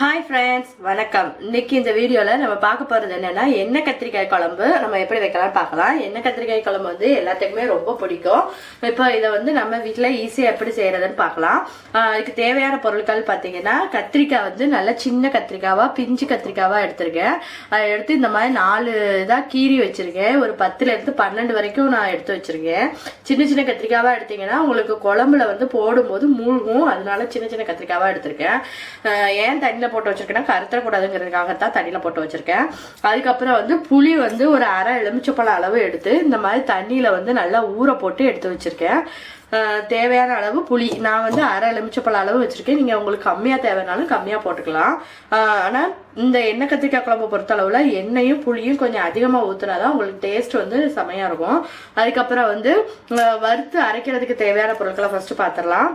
Hi friends வணக்கம். இன்னைக்கு இந்த வீடியோவில் நம்ம பார்க்க போகிறது என்னென்னா எண்ணெய் கத்திரிக்காய் குழம்பு? நம்ம எப்படி வைக்கலாம் பார்க்கலாம். எண்ணெய் கத்திரிக்காய் குழம்பு வந்து எல்லாத்துக்குமே ரொம்ப பிடிக்கும். இப்போ இதை வந்து நம்ம வீட்டில் ஈஸியாக எப்படி செய்கிறதுன்னு பார்க்கலாம். இதுக்கு தேவையான பொருட்கள் பார்த்தீங்கன்னா கத்திரிக்காய் வந்து நல்ல சின்ன கத்திரிக்காவாக பிஞ்சு கத்திரிக்காவாக எடுத்திருக்கேன். அதை எடுத்து இந்த மாதிரி நாலு இதாக கீறி வச்சுருக்கேன். ஒரு பத்துலேருந்து பன்னெண்டு வரைக்கும் நான் எடுத்து வச்சிருக்கேன். சின்ன சின்ன கத்திரிக்காவாக எடுத்தீங்கன்னா உங்களுக்கு குழம்புல வந்து போடும்போது மூழ்கும். அதனால சின்ன சின்ன கத்திரிக்காவாக எடுத்திருக்கேன். ஏன் தண்ணியில் போட்டு வச்சிருக்கேன்னா கருத்தக்கூடாதுங்கிறதுக்காகத்தான் தண்ணியில் போட்டு வச்சிருக்கேன். அதுக்கப்புறம் வந்து புளி வந்து ஒரு அரை எலுமிச்சப்பழம் அளவு எடுத்து இந்த மாதிரி தண்ணியில் வந்து நல்லா ஊற போட்டு எடுத்து வச்சிருக்கேன். தேவையான அளவு புளி. நான் வந்து அரை எலுமிச்சப்பழம் அளவு வச்சிருக்கேன். நீங்கள் உங்களுக்கு கம்மியாக தேவைனாலும் கம்மியாக போட்டுக்கலாம். ஆனால் இந்த எண்ணெய் கத்திரிக்காய் குழம்பு பொறுத்தளவில் எண்ணெயும் புளியும் கொஞ்சம் அதிகமாக ஊற்றுனாதான் உங்களுக்கு டேஸ்ட் வந்து செமையாக இருக்கும். அதுக்கப்புறம் வந்து வறுத்து அரைக்கிறதுக்கு தேவையான பொருட்களை ஃபஸ்ட்டு பார்த்துடலாம்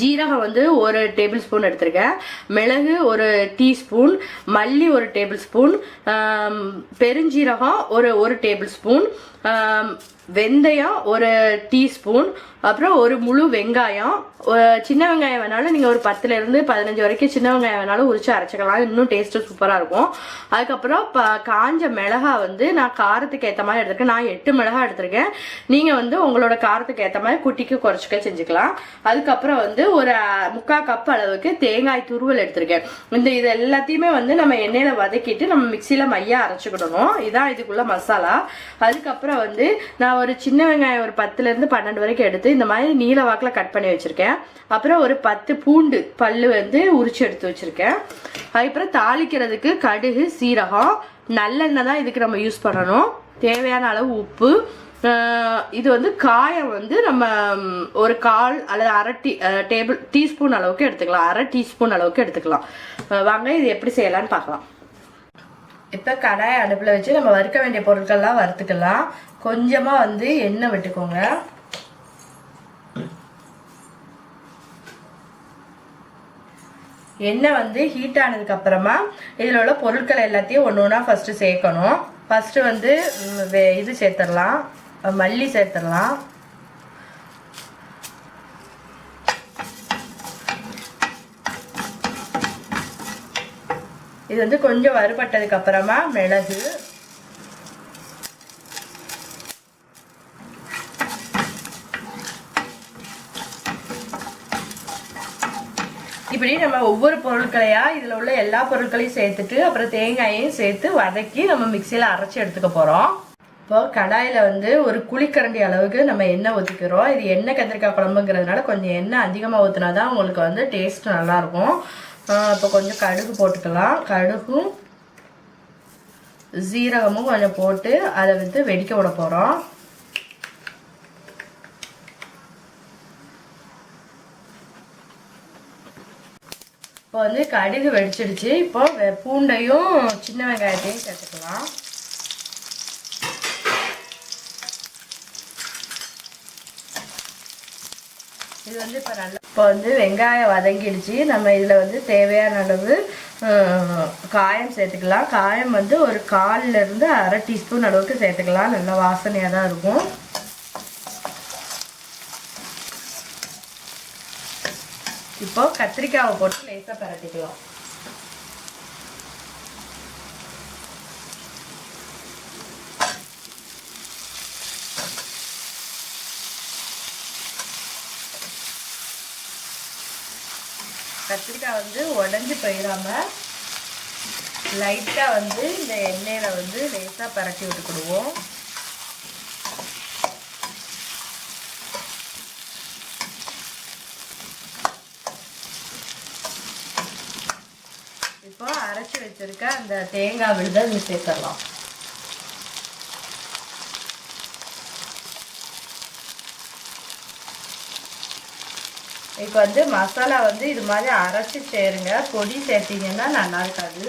ஜீரகம் வந்து ஒரு டேபிள் ஸ்பூன் எடுத்திருக்கேன். மிளகு ஒரு டீஸ்பூன். மல்லி ஒரு டேபிள் ஸ்பூன். பெருஞ்சீரகம் ஒரு ஒரு டேபிள் ஸ்பூன். வெந்தயம் ஒரு டீஸ்பூன் அப்புறம் ஒரு முழு வெங்காயம். சின்ன வெங்காயம் வேணாலும் நீங்கள் ஒரு பத்துலேருந்து பதினஞ்சு வரைக்கும் சின்ன வெங்காயம் வேணாலும் உரிச்சு அரைச்சிக்கலாம். இன்னும் டேஸ்ட்டு சூப்பராக இருக்கும். அதுக்கப்புறம் ப காஞ்ச மிளகா வந்து நான் காரத்துக்கு ஏற்ற மாதிரி எடுத்திருக்கேன். நான் எட்டு மிளகா எடுத்திருக்கேன். நீங்கள் வந்து உங்களோட காரத்துக்கு ஏற்ற மாதிரி குட்டிக்கு குறைச்சிக்க செஞ்சுக்கலாம். அதுக்கப்புறம் வந்து ஒரு முக்கால் கப் அளவுக்கு தேங்காய் துருவல் எடுத்திருக்கேன். இந்த இது எல்லாத்தையுமே வந்து நம்ம எண்ணெயில் வதக்கிட்டு நம்ம மிக்சியில் மையாக அரைச்சிக்கிடணும். இதான் இதுக்குள்ள மசாலா. அதுக்கப்புறம் வந்து நான் ஒரு சின்ன வெங்காயம் ஒரு பத்துலேருந்து பன்னெண்டு வரைக்கும் எடுத்து இந்த மாதிரி நீல வாக்கில் கட் பண்ணி வச்சுருக்கேன். அப்புறம் ஒரு பத்து பூண்டு பல் வந்து உரிச்சு எடுத்து வச்சுருக்கேன். அதுக்கப்புறம் தாளிக்கிறதுக்கு கடுகு சீரகம் நல்லெண்ணெய் தான் இதுக்கு நம்ம யூஸ் பண்ணணும். தேவையான அளவு உப்பு. இது வந்து காயம் வந்து நம்ம ஒரு கால் அல்லது அரை டீ டேபிள் டீஸ்பூன் அளவுக்கு எடுத்துக்கலாம். அரை டீஸ்பூன் அளவுக்கு எடுத்துக்கலாம். வாங்க இது எப்படி செய்யலாம்னு பார்க்கலாம். இப்போ கடாய் அடுப்பில் வச்சு நம்ம வறுக்க வேண்டிய பொருட்கள்லாம் வறுத்துக்கலாம். கொஞ்சமாக வந்து எண்ணெய் விட்டுக்கோங்க. எண்ணெய் வந்து ஹீட் ஆனதுக்கு அப்புறமா இதில் உள்ள பொருட்கள் எல்லாத்தையும் ஒன்று ஒன்றா ஃபஸ்ட்டு சேர்க்கணும். ஃபஸ்ட்டு வந்து இது சேர்த்துடலாம். மல்லி சேர்த்துடலாம். இது வந்து கொஞ்சம் வறுபட்டதுக்கு அப்புறமா மிளகு. இப்படி நம்ம ஒவ்வொரு பொருட்களையா இதுல உள்ள எல்லா பொருட்களையும் சேர்த்துட்டு அப்புறம் தேங்காயையும் சேர்த்து வதக்கி நம்ம மிக்சியில அரைச்சி எடுத்துக்க போறோம். இப்போ கடாயில வந்து ஒரு குழிக்கரண்டி அளவுக்கு நம்ம எண்ணெய் ஊற்றிக்கிறோம் இது எண்ணெய் கத்திரிக்காய் குழம்புங்கிறதுனால கொஞ்சம் எண்ணெய் அதிகமாக ஊற்றினா தான் உங்களுக்கு வந்து டேஸ்ட் நல்லாயிருக்கும் இப்போ கொஞ்சம் கடுகு போட்டுக்கலாம். கடுகும் சீரகமும் கொஞ்சம் போட்டு அதை வந்து வெடிக்க விட போகிறோம் இப்போ வந்து கடுகு வெடிச்சிடுச்சு. இப்போ பூண்டையும் சின்ன வெங்காயத்தையும் சேர்த்துக்கலாம். இது வந்து இப்போ நல்லா இப்போ வந்து வெங்காயம் வதங்கிடுச்சு. நம்ம இதில் வந்து தேவையான அளவு காயம் சேர்த்துக்கலாம். காயம் வந்து ஒரு கால்ல இருந்து அரை டீஸ்பூன் அளவுக்கு சேர்த்துக்கலாம். நல்லா வாசனையாக தான் இருக்கும். இப்போ கத்திரிக்காவை போட்டு லேசாக பரட்டிக்கலாம். கத்திரிக்காய் வந்து உடஞ்சி போயிடாம லைட்டாக வந்து இந்த எண்ணெயில் வந்து லேசாக பரட்டி விட்டுக்கிடுவோம். இப்போ அரைச்சி வச்சிருக்க அந்த தேங்காய் விழுதை இது சேர்த்துடலாம். இப்போ வந்து மசாலா வந்து இது மாதிரி அரைச்சி சேருங்க. பொடி சேர்த்தீங்கன்னா நல்லா இருக்காது.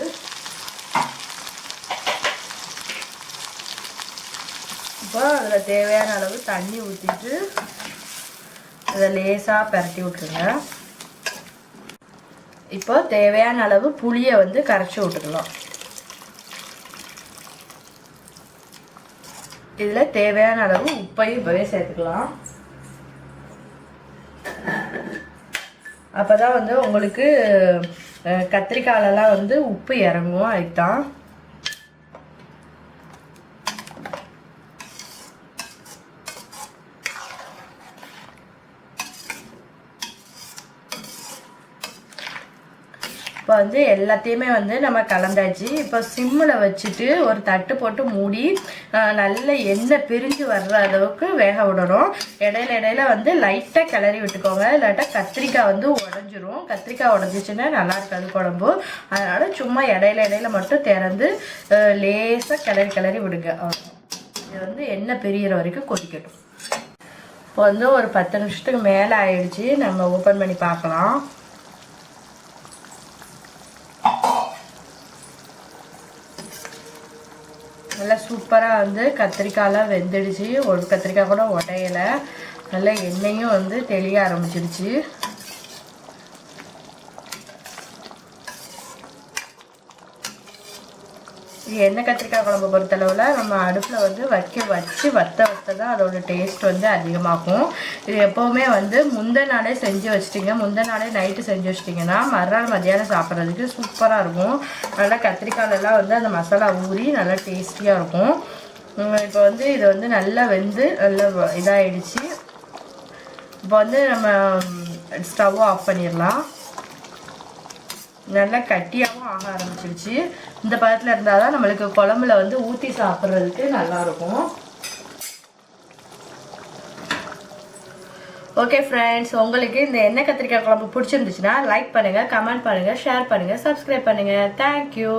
இப்போ அதில் தேவையான அளவு தண்ணி ஊற்றிட்டு அதை லேசாக பரட்டி விட்ருங்க இப்போ தேவையான அளவு புளியை வந்து கரைச்சி விட்டுக்கலாம் இதில் தேவையான அளவு உப்பையும் இப்போவே சேர்த்துக்கலாம். அப்போ தான் வந்து உங்களுக்கு கத்திரிக்காயிலலாம் வந்து உப்பு இறங்கும் அதுக்கு தான் இப்போ வந்து எல்லாத்தையுமே வந்து நம்ம கலந்தாச்சு. இப்போ சிம்மில் வச்சுட்டு ஒரு தட்டு போட்டு மூடி நல்ல எண்ணெய் பிரிஞ்சு வர்ற அளவுக்கு வேக விடணும். இடையில இடையில வந்து லைட்டாக கிளறி விட்டுக்கோங்க. இல்லாட்டா கத்திரிக்காய் வந்து உடஞ்சிரும். கத்திரிக்காய் உடஞ்சிச்சுன்னா நல்லா இருக்காது குழம்பு. அதனால சும்மா இடையில இடையில மட்டும் திறந்து லேசாக கிளறி கிளறி விடுங்க. இது வந்து எண்ணெய் பிரியிற வரைக்கும் கொதிக்கட்டும். இப்போ வந்து ஒரு பத்து நிமிஷத்துக்கு மேலே ஆயிடுச்சு. நம்ம ஓப்பன் பண்ணி பார்க்கலாம். நல்லா சூப்பராக வந்து கத்திரிக்காயெலாம் வெந்துடுச்சு. ஒரு கத்திரிக்காய் கூட உடையலை. நல்லா எண்ணெயும் வந்து தெளிய ஆரம்பிச்சிடுச்சு எண்ணெய் கத்திரிக்காய் குழம்பு பொறுத்தளவில் நம்ம அடுப்பில் வந்து வைக்க வச்சு வத்த வத்த தான் அதோட டேஸ்ட் வந்து அதிகமாகும். இது எப்போவுமே வந்து முந்த நாளே செஞ்சு வச்சிட்டிங்க. முந்த நாளே நைட்டு செஞ்சு வச்சிட்டிங்கன்னா மறுநாள் மதியானம் சாப்பிட்றதுக்கு சூப்பராக இருக்கும். நல்லா கத்திரிக்காயிலலாம் வந்து அந்த மசாலா ஊறி நல்லா டேஸ்டியாக இருக்கும். இப்போ வந்து இது வந்து நல்லா வெந்து நல்லா இதாகிடுச்சு இப்போ வந்து நம்ம ஸ்டவ் ஆஃப் பண்ணிடலாம். நல்லா கட்டியாகவும் ஆக ஆரம்பிச்சிருச்சு. இந்த பதத்தில் இருந்தால் தான் நம்மளுக்கு குழம்புல வந்து ஊற்றி சாப்பிட்றதுக்கு நல்லாயிருக்கும். ஓகே ஃப்ரெண்ட்ஸ் உங்களுக்கு இந்த எண்ணெய் கத்திரிக்காய் குழம்பு பிடிச்சிருந்துச்சுன்னா லைக் பண்ணுங்கள் கமெண்ட் பண்ணுங்கள் ஷேர் பண்ணுங்கள் சப்ஸ்கிரைப் பண்ணுங்கள் தேங்க்யூ